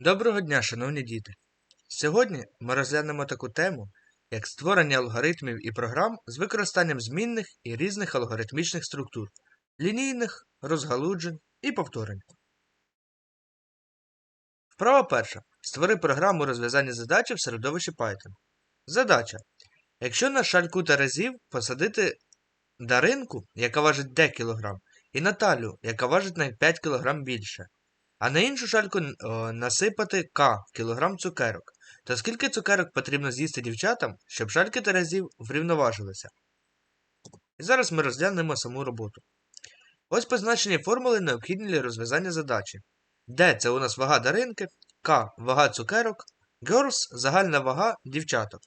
Доброго дня, шановні діти! Сьогодні ми розглянемо таку тему, як створення алгоритмів і програм з використанням змінних і різних алгоритмічних структур, лінійних, розгалуджень і повторень. Вправа перша. Створи програму розв'язання задачі в середовищі Python. Задача. Якщо на шальку терезів посадити даринку, яка важить d кг, і Наталю, яка важить на 5 кг більше, а на іншу шальку насипати К кілограм цукерок. То скільки цукерок потрібно з'їсти дівчатам, щоб шальки терезів врівноважилися? І зараз ми розглянемо саму роботу. Ось позначені формули необхідні для розв'язання задачі. Д це у нас вага даринки, К вага цукерок, Girls – загальна вага дівчаток,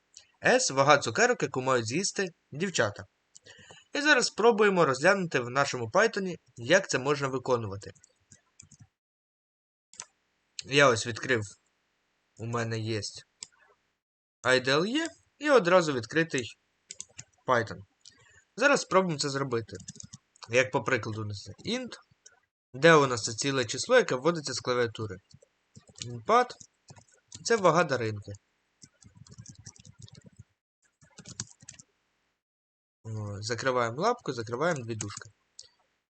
С вага цукерок, яку мають з'їсти дівчата. І зараз спробуємо розглянути в нашому Python, як це можна виконувати. Я ось відкрив, у мене є IDLE і одразу відкритий Python. Зараз спробуємо це зробити. Як по прикладу, int, де у нас це ціле число, яке вводиться з клавіатури. Input це вага даринки. Закриваємо лапку, закриваємо дві дужки.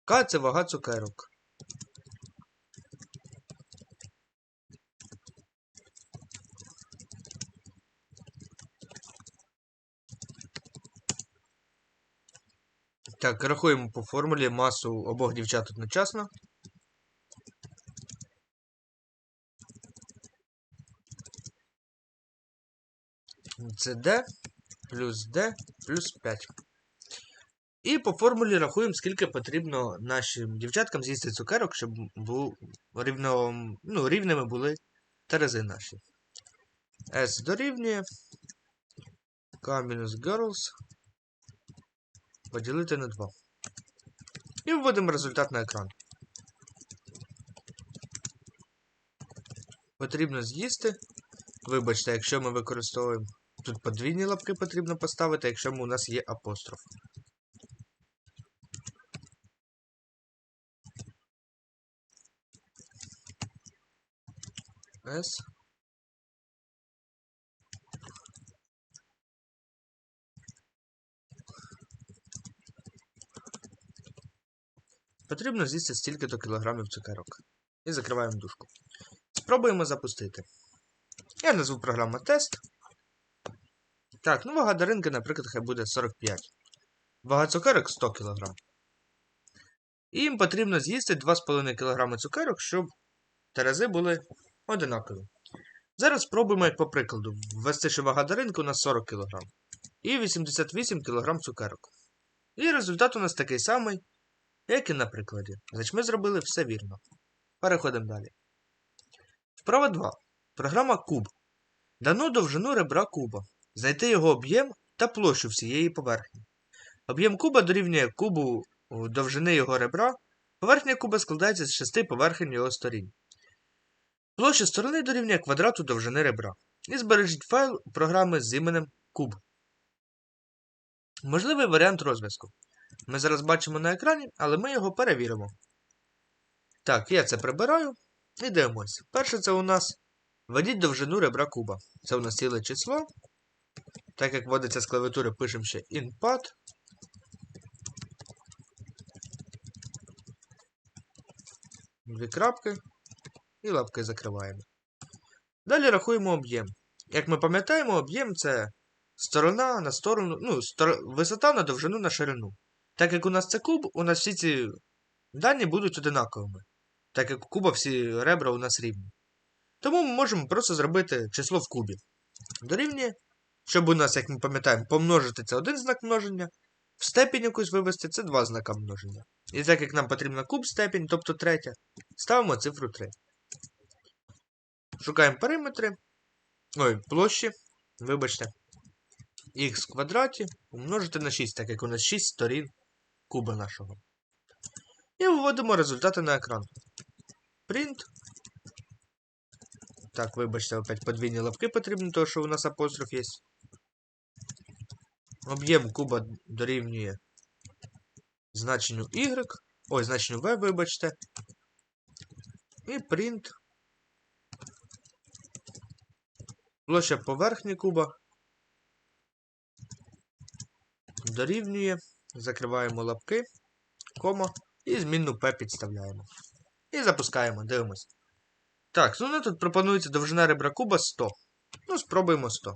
К це вага цукерок. Так, рахуємо по формулі масу обох дівчат одночасно. Це D плюс D плюс 5. І по формулі рахуємо, скільки потрібно нашим дівчаткам з'їсти цукерок, щоб бу... рівно... ну, рівними були терези наші. S дорівнює K мінус girls поділити на 2. І вводимо результат на екран. Потрібно з'їсти. Вибачте, якщо ми використовуємо. Тут подвійні лапки потрібно поставити, якщо у нас є апостроф. S. Потрібно з'їсти стільки-то кілограмів цукерок. І закриваємо дужку. Спробуємо запустити. Я назву програму тест. Так, ну вага даринки, наприклад, хай буде 45. Вага цукерок 100 кг. І їм потрібно з'їсти 2,5 кг цукерок, щоб терези були одинакові. Зараз спробуємо, як по прикладу, ввести, що вага даринки у нас 40 кг. І 88 кг цукерок. І результат у нас такий самий, як і на прикладі. Значить, ми зробили все вірно. Переходимо далі. Вправа 2. Програма куб. Дано довжину ребра куба. Знайти його об'єм та площу всієї поверхні. Об'єм куба дорівнює кубу довжини його ребра. Поверхня куба складається з шести поверхень його сторін. Площа сторони дорівнює квадрату довжини ребра. І збережіть файл програми з іменем куб. Можливий варіант розв'язку. Ми зараз бачимо на екрані, але ми його перевіримо. Так, я це прибираю і дивимося. Перше, це у нас введіть довжину ребра куба. Це у нас ціле число. Так як вводиться з клавіатури, пишемо ще input. Дві крапки. І лапки закриваємо. Далі рахуємо об'єм. Як ми пам'ятаємо, об'єм це сторона на сторону, ну, стор... висота на довжину на ширину. Так як у нас це куб, у нас всі ці дані будуть одинаковими. Так як у куба всі ребра у нас рівні. Тому ми можемо просто зробити число в кубі. Дорівнює, щоб у нас, як ми пам'ятаємо, помножити це один знак множення, в степінь якусь вивести це два знака множення. І так як нам потрібна куб степінь, тобто третя, ставимо цифру 3. Шукаємо периметри. Ой, площі. Вибачте. Х в квадраті умножити на 6, так як у нас 6 сторін куба нашого. І виводимо результати на екран. Print. Так, вибачте, опять подвійні лапки потрібні, тому що у нас апостроф є. Об'єм куба дорівнює значенню Y. Ой, значенню V, вибачте. І print Площа поверхні куба. Дорівнює. Закриваємо лапки, кома, і змінну P підставляємо. І запускаємо, дивимось. Так, ну тут пропонується довжина ребра куба 100. Ну, спробуємо 100.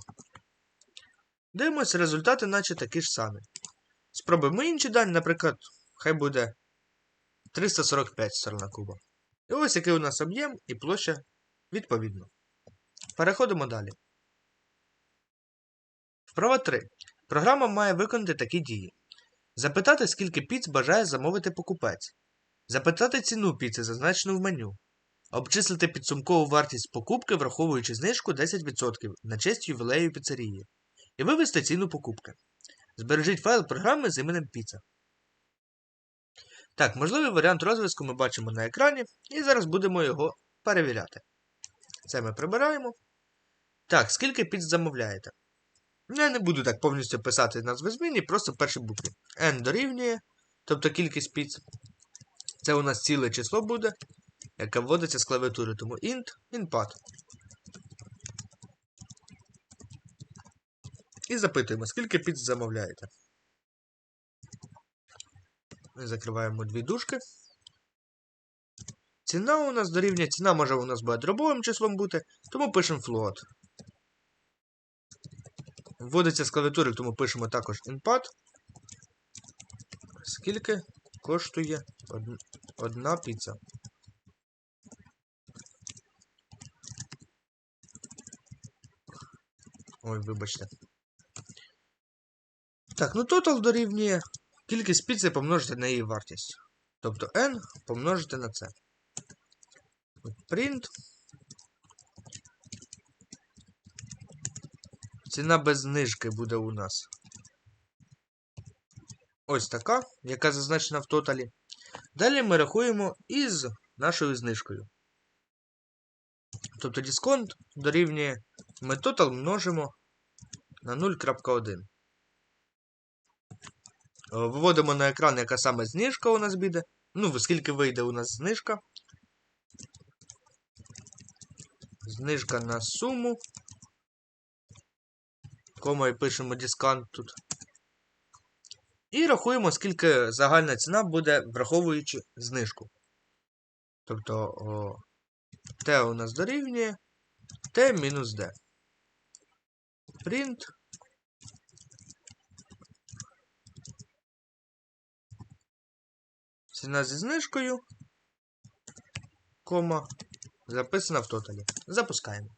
Дивимось, результати, наче такі ж самі. Спробуємо інші дані, наприклад, хай буде 345 сторона куба. І ось який у нас об'єм і площа відповідно. Переходимо далі. Вправа 3. Програма має виконати такі дії. Запитати, скільки піц бажає замовити покупець. Запитати ціну піци, зазначену в меню. Обчислити підсумкову вартість покупки, враховуючи знижку 10% на честь ювілею піцерії. І вивести ціну покупки. Збережіть файл програми з іменем піца. Так, можливий варіант розв'язку ми бачимо на екрані, і зараз будемо його перевіряти. Це ми прибираємо. Так, скільки піц замовляєте? Я не буду так повністю писати назви зміни, просто перші букви. N дорівнює, тобто кількість піц. Це у нас ціле число буде, яке вводиться з клавіатури, тому int, input. І запитуємо, скільки піц замовляєте. Ми закриваємо дві дужки. Ціна у нас дорівнює, ціна може у нас буде дробовим числом бути, тому пишемо float. Вводиться з клавіатури, тому пишемо також input. Скільки коштує одна піца? Ой, вибачте. Так, ну total дорівнює кількість піци помножити на її вартість. Тобто n помножити на це. Print. Ціна без знижки буде у нас. Ось така, яка зазначена в тоталі. Далі ми рахуємо із нашою знижкою. Тобто дисконт дорівнює ми тотал множимо на 0.1. Виводимо на екран, яка саме знижка у нас буде. Ну, скільки вийде у нас знижка. Знижка на суму. Кома і пишемо дискант тут. І рахуємо, скільки загальна ціна буде, враховуючи знижку. Тобто о, Т у нас дорівнює Т мінус D. Print. Ціна зі знижкою. Кома. Записана в тоталі. Запускаємо.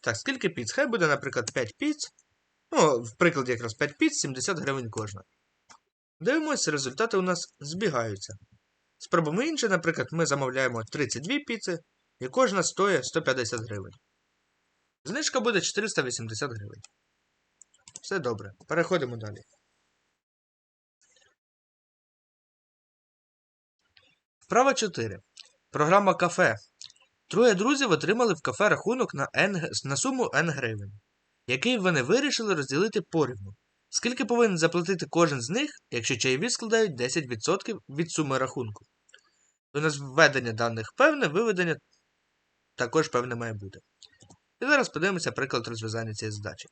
Так, скільки піц? Хай буде, наприклад, 5 піц. Ну, в прикладі якраз 5 піц, 70 гривень кожна. Дивимося, результати у нас збігаються. Спробуємо інше, наприклад, ми замовляємо 32 піци, і кожна стоїть 150 гривень. Знижка буде 480 гривень. Все добре. Переходимо далі. Вправа 4. Програма кафе. Троє друзів отримали в кафе рахунок на, N, на суму N гривень, який вони вирішили розділити порівну. Скільки повинен заплатити кожен з них, якщо чайові складають 10% від суми рахунку? У нас введення даних певне, виведення також певне має бути. І зараз подивимося приклад розв'язання цієї задачі.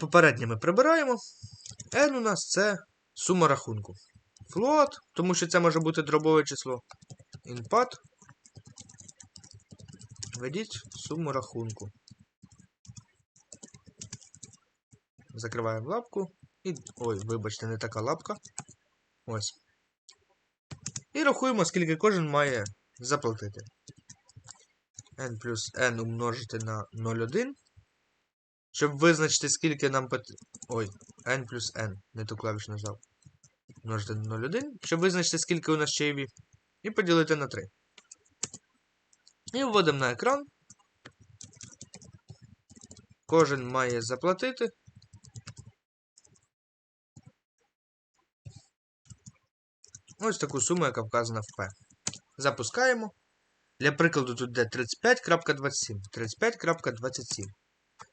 Попереднє ми прибираємо. N у нас це сума рахунку. Float, тому що це може бути дробове число. Input. Введіть суму рахунку. Закриваємо лапку. І... Ой, вибачте, не така лапка. Ось. І рахуємо, скільки кожен має заплатити. n плюс n умножити на 0,1. Щоб визначити, скільки нам потрібно. Ой, n плюс n. Не ту клавішу нажав. Множити на 0,1. Щоб визначити, скільки у нас чайові. І поділити на 3. І вводимо на екран. Кожен має заплатити. Ось таку суму, яка вказана в P. Запускаємо. Для прикладу, тут йде 35.27. 35.27.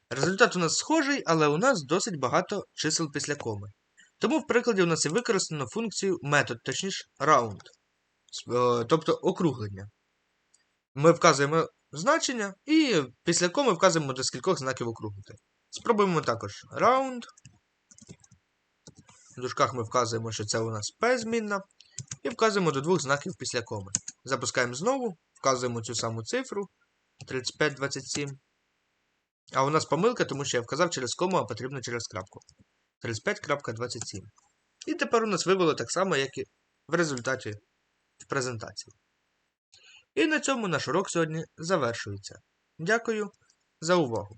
Результат у нас схожий, але у нас досить багато чисел після коми. Тому в прикладі у нас і використано функцію метод, точніше round. Тобто округлення. Ми вказуємо значення і після коми вказуємо до скількох знаків округлити. Спробуємо також round. В дужках ми вказуємо, що це у нас P змінна. І вказуємо до двох знаків після коми. Запускаємо знову, вказуємо цю саму цифру 3527. А у нас помилка, тому що я вказав через кому, а потрібно через крапку. 35.27. І тепер у нас вивело так само, як і в результаті в презентації. І на цьому наш урок сьогодні завершується. Дякую за увагу!